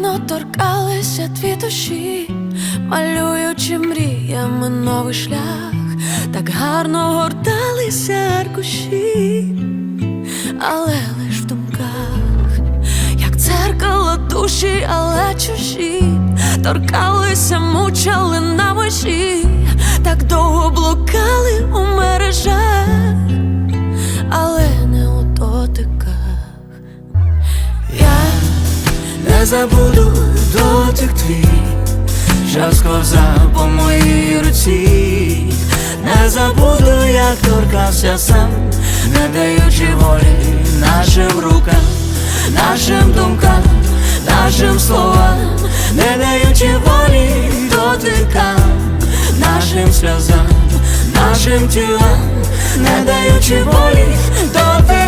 гарно торкалися дві душі, малюючи мріями новий шлях, так гарно горталися аркуші, але лиш в думках, як дзеркало душі, але чужі, торкалися, мучали на межі, так довго блукали у мережах, але Не забуду дотик твій, що сковзав по моїй руці, не забуду, як торкався сам, не даючи волі нашим рукам, нашим думкам, нашим словам, не даючи волі дотикам, нашим сльозам, нашим тілам, не даючи волі дотикам.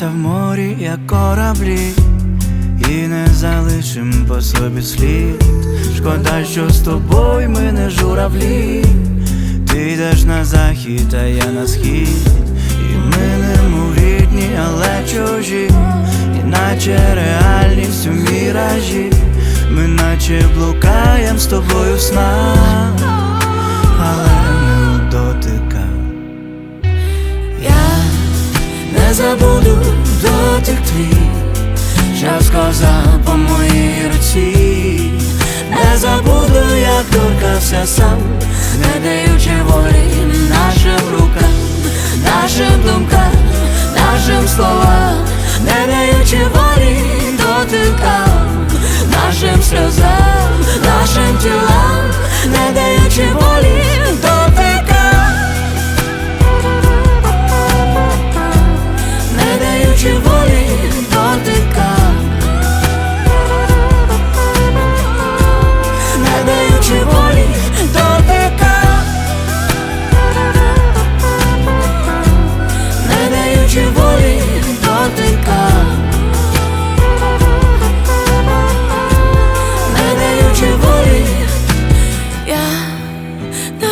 Розійдемося в морі, як кораблі, і не залишим по собі слід. Шкода, що з тобою ми не журавлі. Ти йдеш на захід, а я на схід. І ми не рідні, але чужі, іначе реальність у міражі. Ми наче блукаєм з тобою в снах, не забуду дотик твій, що сказав по моїй руці, не забуду, як торкався сам, не даючи волі нашим рукам, нашим думкам, нашим словам, не даючи волі дотикам, нашим сльозам, нашим тілам, не даючи волі дотикам.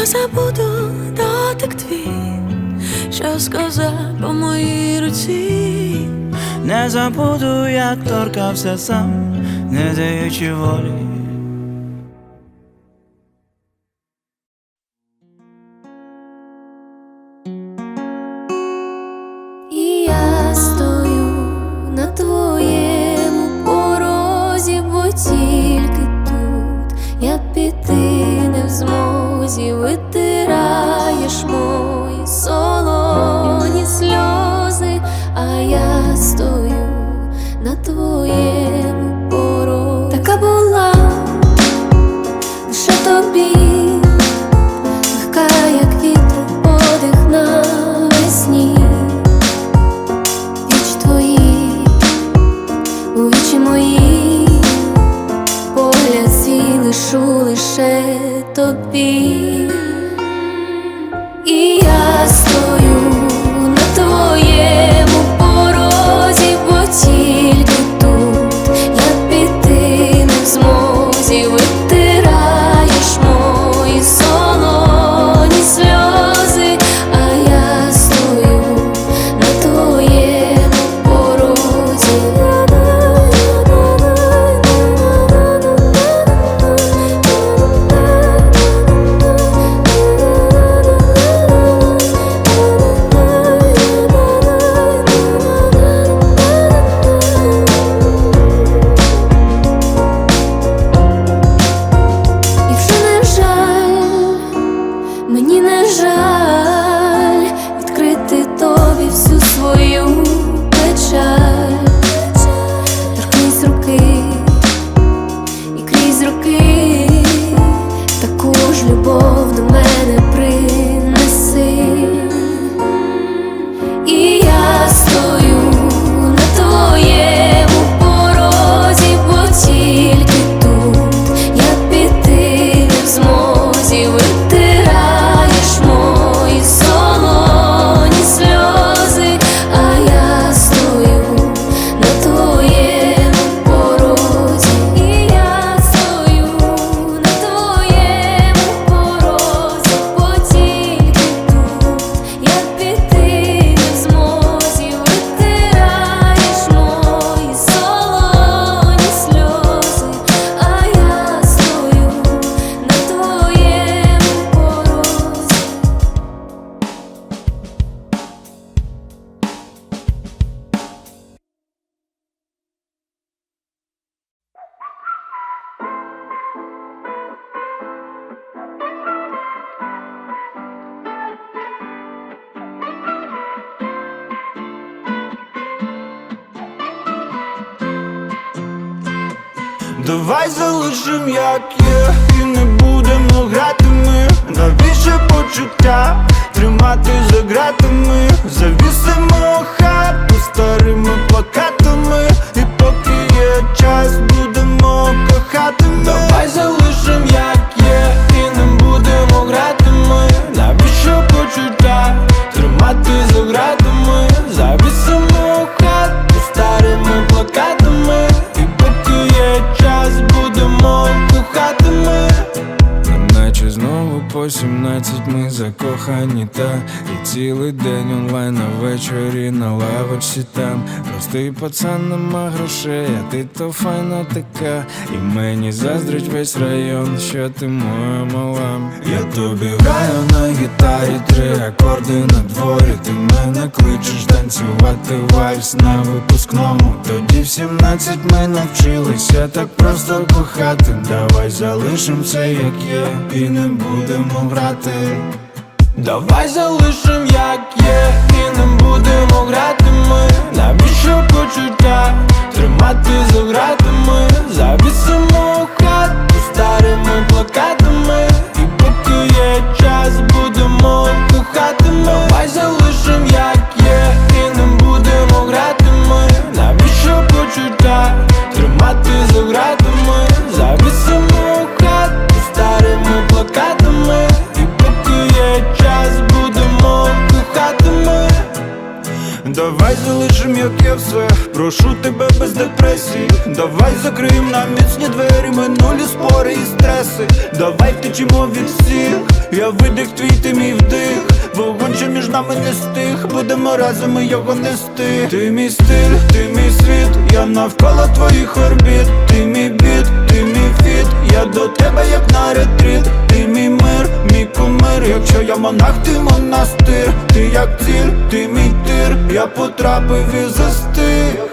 Забуду дотик твій, що сказав по моїй руці. Не забуду, як торкався сам, не даючи волі. Лише тобі. Давай залишим як є І не будемо грати ми. Навіщо почуття Тримати за ґратами? Завісимо хату старими плакатами. І поки є час будемо кохатими Давай залишим по 17 ми закохані та І цілий день онлайн а ввечері на лавочці там. Простий пацан нема грошей, а ти то файна така І мені заздрить весь район, що ти моя мала. Я тобі граю на гітарі, три акорди на дворі. Ти мене кличеш танцювати вальс на випускному. Тоді в 17 ми навчилися так просто кохати. Давай залишим все як є і не будемо грати Давай залишим як є і не будемо грати ми. Навіщо почуття тримати за ґратами? Завісимо хату старими плакатами. І поки є час все, прошу тебе без депресії. Давай закриєм на міцні двері, минулі спори і стреси. Давай втечемо від всіх, я видих твій, ти мій вдих. Вогонь, що між нами не стих, будемо разом його нести Ти мій стиль, ти мій світ, я навколо твоїх орбіт. Ти мій біт, ти мій фіт, я до тебе як на ретріт. Ти мій мир, мій якщо я монах, ти монастир. Ти як ціль, ти мій тир, я потрапив і застиг.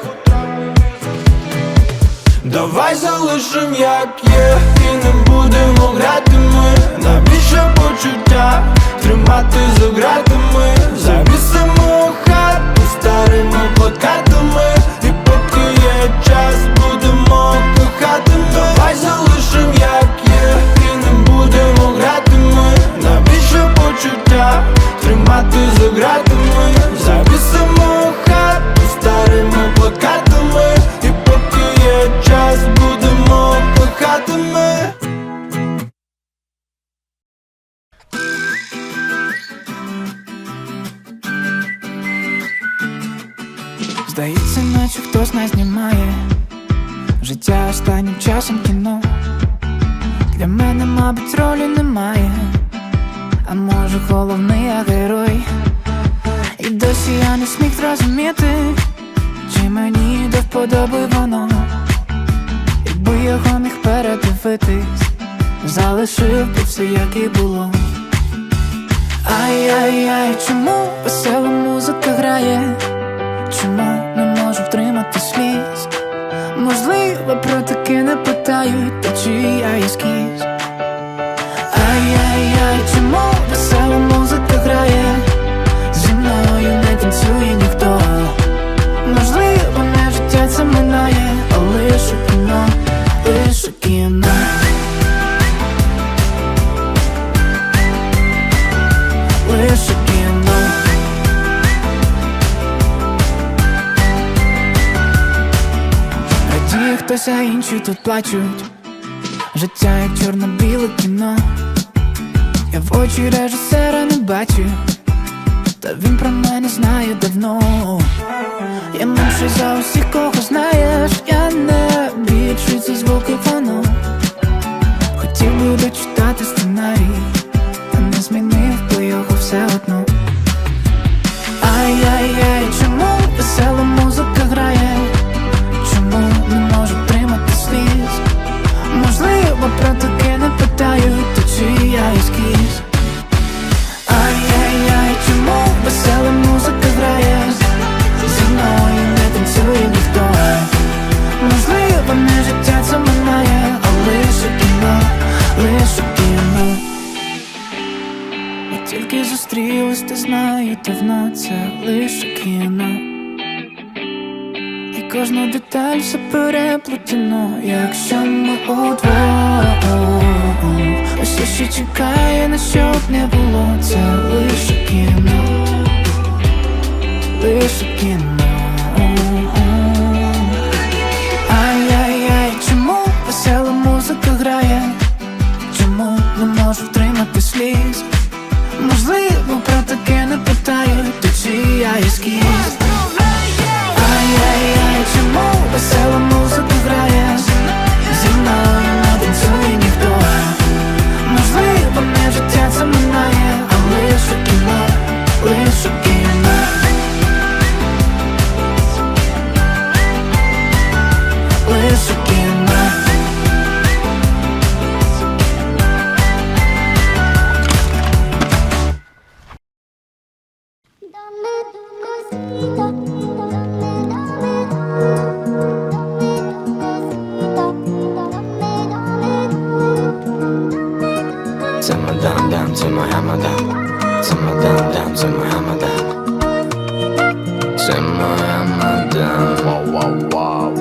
Давай залишим як є і не будемо грати ми. Навіщо почуття тримати за ґратами. Завісимо хату старими плакатами інші тут плачуть. Життя як чорно-біле кіно. Я в очі режисера не бачу. Та він про мене знає давно. Я менше за усіх, кого знаєш. Я не більший за звуки фану Хотів би дочитати сценарій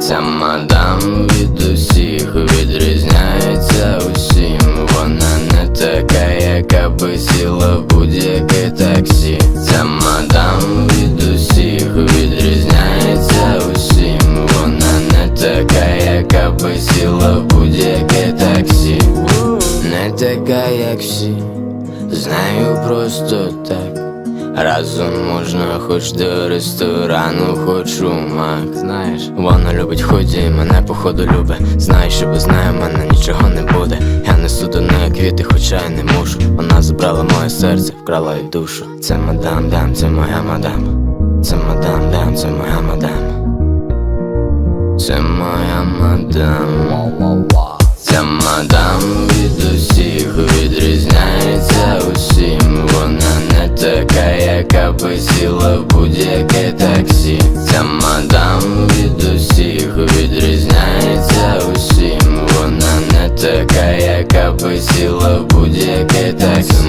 Ця мадам від усіх відрізняється усім. Вона не така, яка би сіла в будь-яке таксі. Ця мадам від усіх відрізняється усім. Вона не така, яка би сіла в будь-яке таксі. Не така, як всі, знаю просто так. Разом можна хоч до ресторану, хоч у мак Знаєш, вона любить ході, і мене походу любить. Знає, що без неї мене нічого не буде. Я несу до неї квіти, хоча й не мушу. Вона забрала моє серце, вкрала й душу. Це мадам, дам, це моя мадам. Це мадам, дам, це моя мадам. Це моя мадам. Ця мадам від відрізняється усім. Вона не така, яка би сіла в будь-яке таксі. Ця мадам від усіх відрізняється усім. Вона не така, яка би сіла в будь-яке таксі.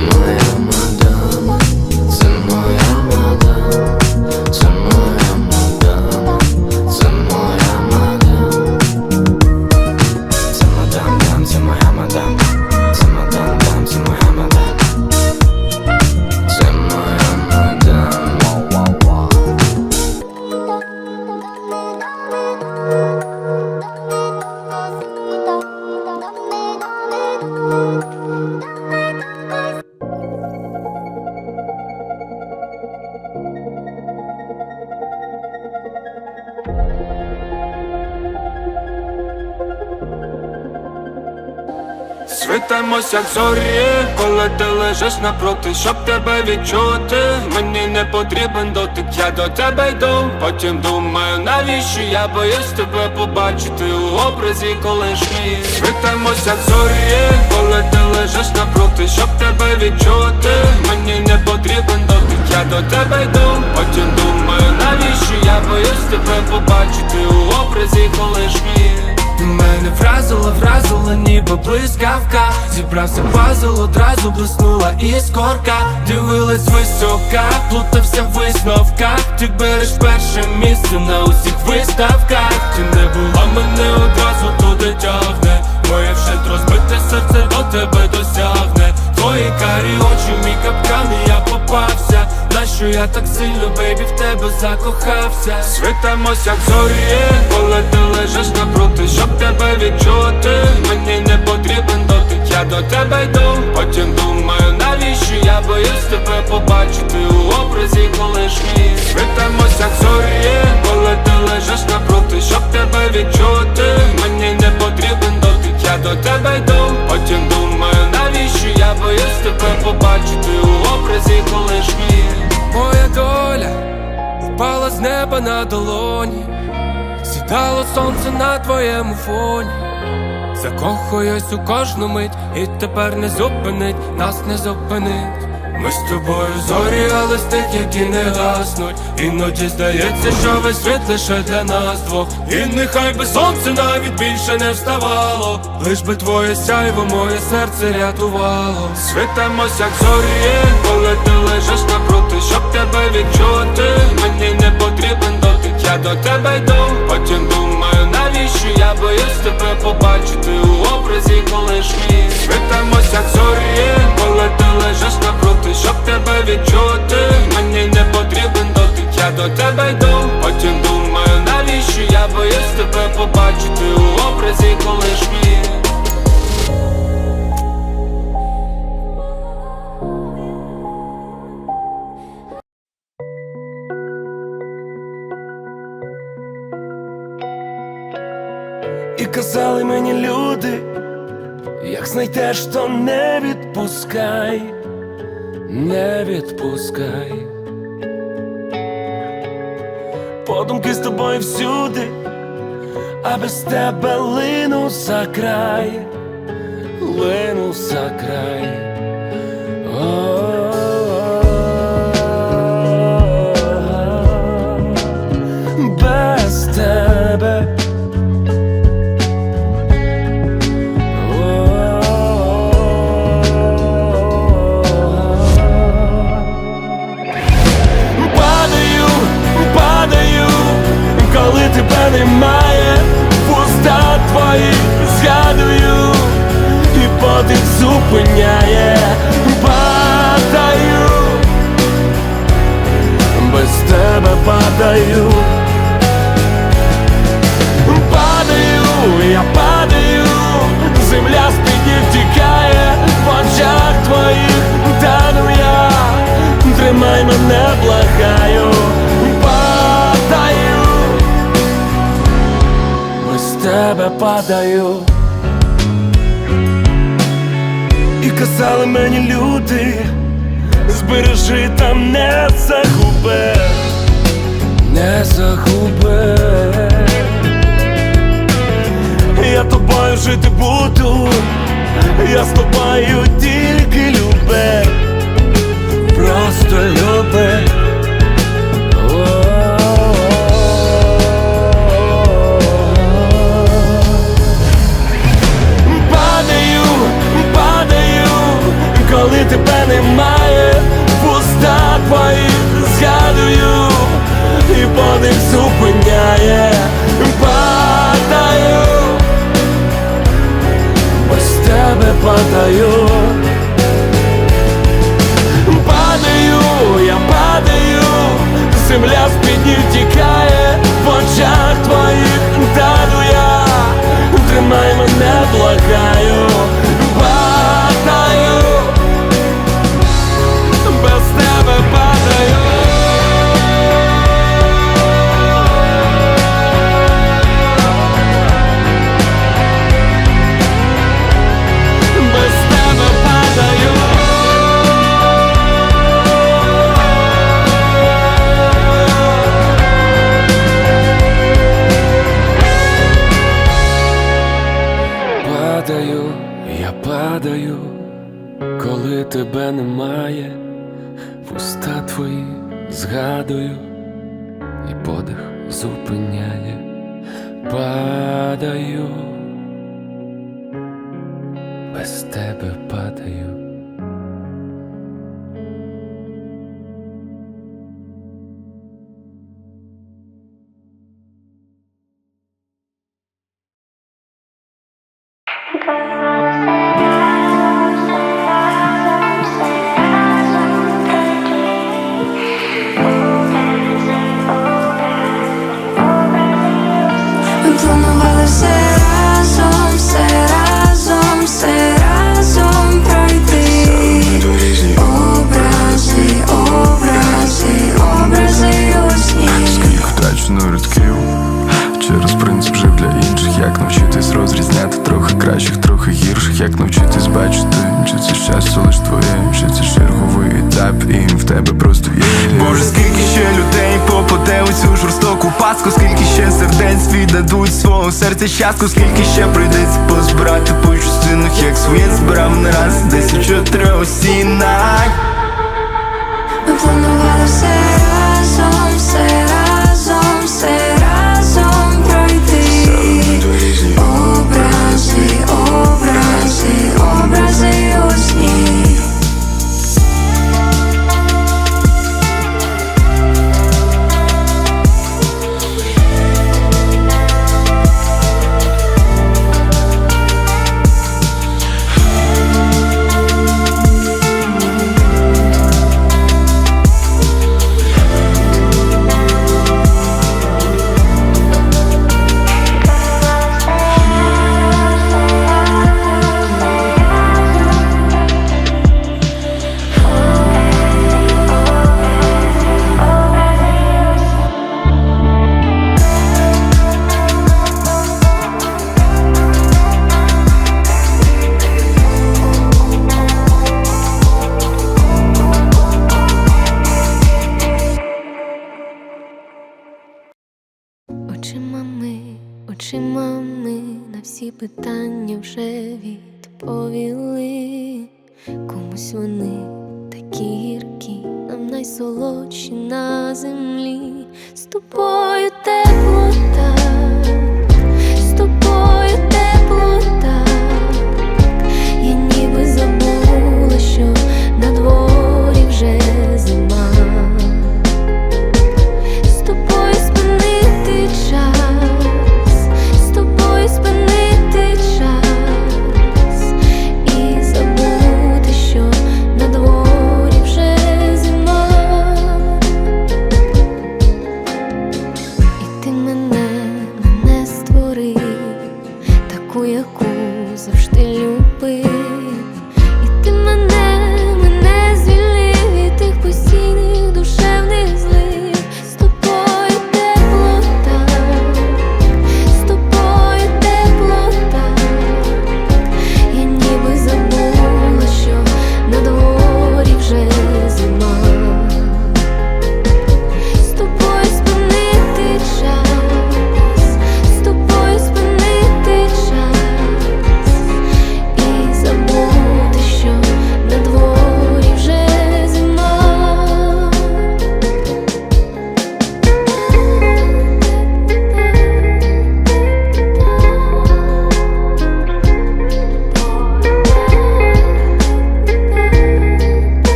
Як зорі, коли ти лежиш напроти, щоб тебе відчути. Мені не потрібен дотик, я до тебе йду. Потім думаю, навіщо я боюсь тебе побачити у образі колишній. Світимось, як зорі, коли ти лежиш напроти, щоб тебе відчути. Мені не потрібен дотик, я до тебе йду. Потім думаю, навіщо я боюсь тебе побачити у образі колишній. Мене вразила, вразила, ніби блискавка. Зібрався пазл, одразу блиснула іскорка. Дивилась висока, плутався в висновках. Ти береш перше місце на усіх виставках. Ти не була мене одразу туди тягне Моє вже розбите серце до тебе досягне. Твої карі очі, мій капкан, і я попався. Нащо я так сильно, бейбі, в тебе закохався? Світимось, як зорі, коли ти лежиш напроти, щоб тебе відчути. Мені сонце на твоєму фоні. Закохуюсь у кожну мить, і тепер не зупинить, нас не зупинить. Ми з тобою зорі, але з які не гаснуть. Іноді здається, що весь світ лише для нас двох. І нехай би сонце навіть більше не вставало. Лиш би твоє сяйво, моє серце рятувало. Світимось, як зорі, коли ти лежиш напроти, щоб тебе відчути. Мені не потрібен дотик, я до тебе йду, потім побачити у образі колишній Світимось як зорі, коли ти лежиш напроти, щоб тебе відчути. Мені не потрібен дотик, я до тебе йду, потім думаю, навіщо я боюсь тебе побачити у образі колишній знайдеш, то не відпускай, не відпускай. Подумки з тобою всюди, а без тебе лину за край, лину за край. О, збережи там не загуби, не загуби. Я тобою жити буду, я з тобою тільки люби, просто падаю, коли тебе пуста твоїх згадую, і подих зупиняє, падаю, без тебе падаю. Падаю, я падаю, земля з-під ніг тікає, в очах твоїх тану я, тримай мене, благаю, Жорстоку скільки ще сердець віддадуть свого серця щастку, скільки ще прийдеться позбирати по частинах, як своє збирав не раз, десять чотири осінак. Ми планували все наші мами на всі питання вже відповіли, комусь вони такі гіркі, нам найсолодші на землі з тобою те. любив.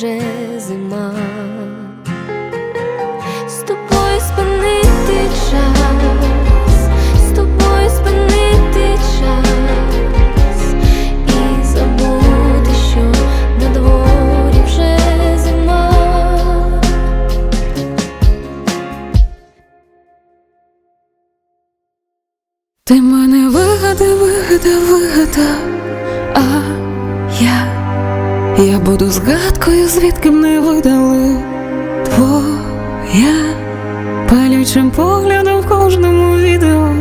projet. Знаю, звідки не видали твоя палючим поглядом в кожному відео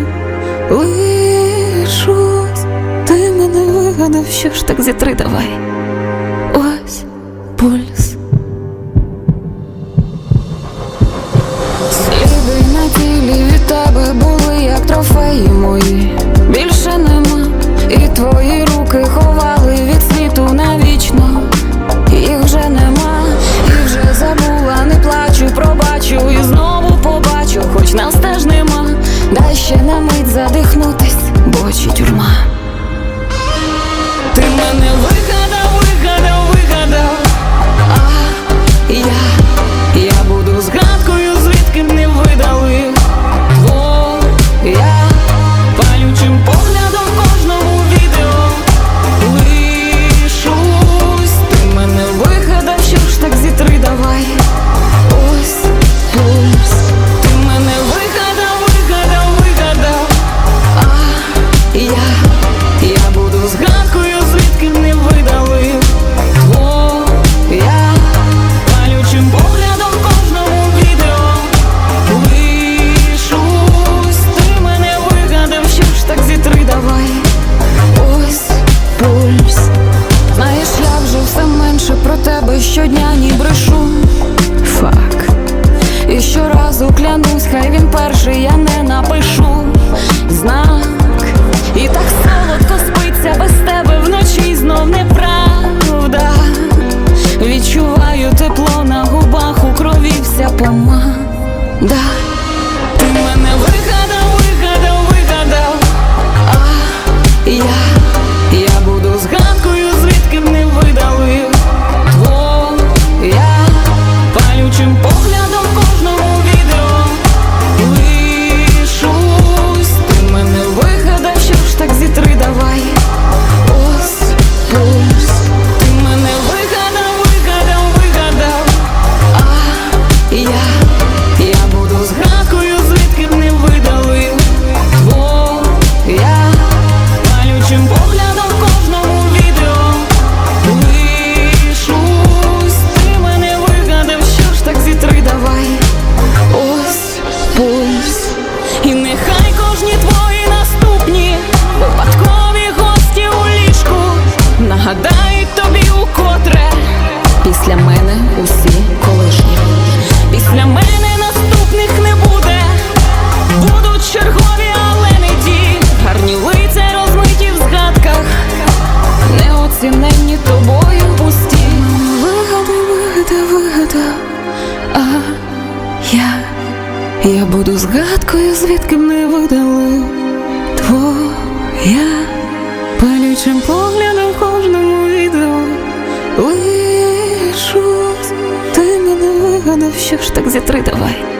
лишусь, ти мене вигадав, що ж так зітри давай. Ось пульс. Сліди на тілі від були, як трофеї мої. Більше нема, і твої руки ховають. дай ще на мить задихнутись, бо очі тюрма. Видали твоя палючим поглядом в кожному відео лишусь. Ти мене вигадав, що ж так зітри давай.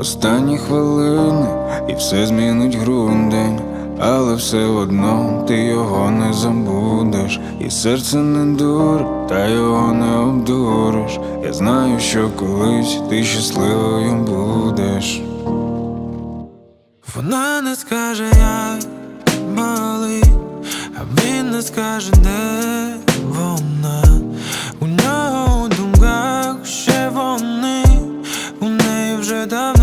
Останні хвилини і все змінить грудень, але все одно ти його не забудеш, і серце не дур, та його не обдуриш. Я знаю, що колись ти щасливою будеш. Вона не скаже, як болить, а він не скаже, де вона. У нього у думках ще вони, у неї вже давно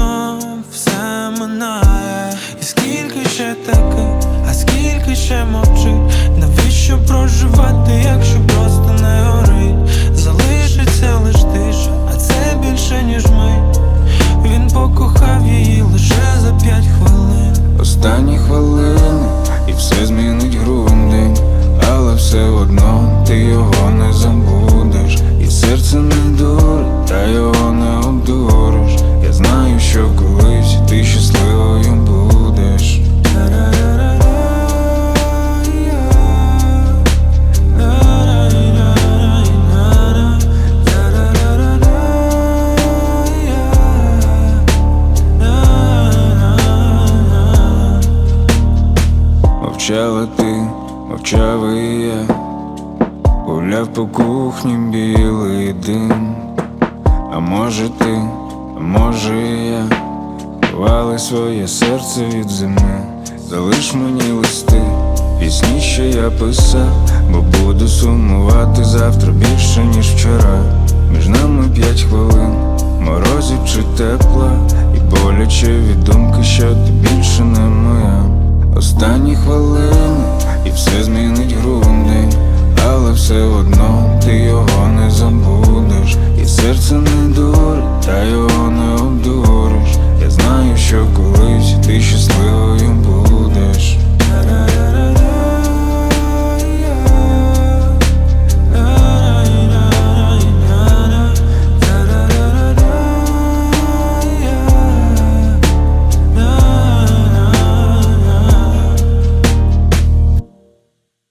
ще таки, а скільки ще мовчить, навіщо проживати, якщо просто не горить? Залишиться лиш тиша, а це більше, ніж мить. Він покохав її лише за п'ять хвилин. Останні хвилини і все змінить грудень, але все одно ти його не забудеш, і серце не дур, та його не обдуриш. Я знаю, що колись ти щасливою дим. А може ти, а може я, ховали своє серце від зими, залиш мені листи, пісні, що я писав, бо буду сумувати завтра більше, ніж вчора. Між нами п'ять хвилин, морозів чи тепла, і боляче від думки, що ти більше не моя. Останні хвилини, і все змінилося але все одно ти його не забудеш. І серце не дурить, та його не обдуриш. Я знаю, що колись ти щасливою будеш.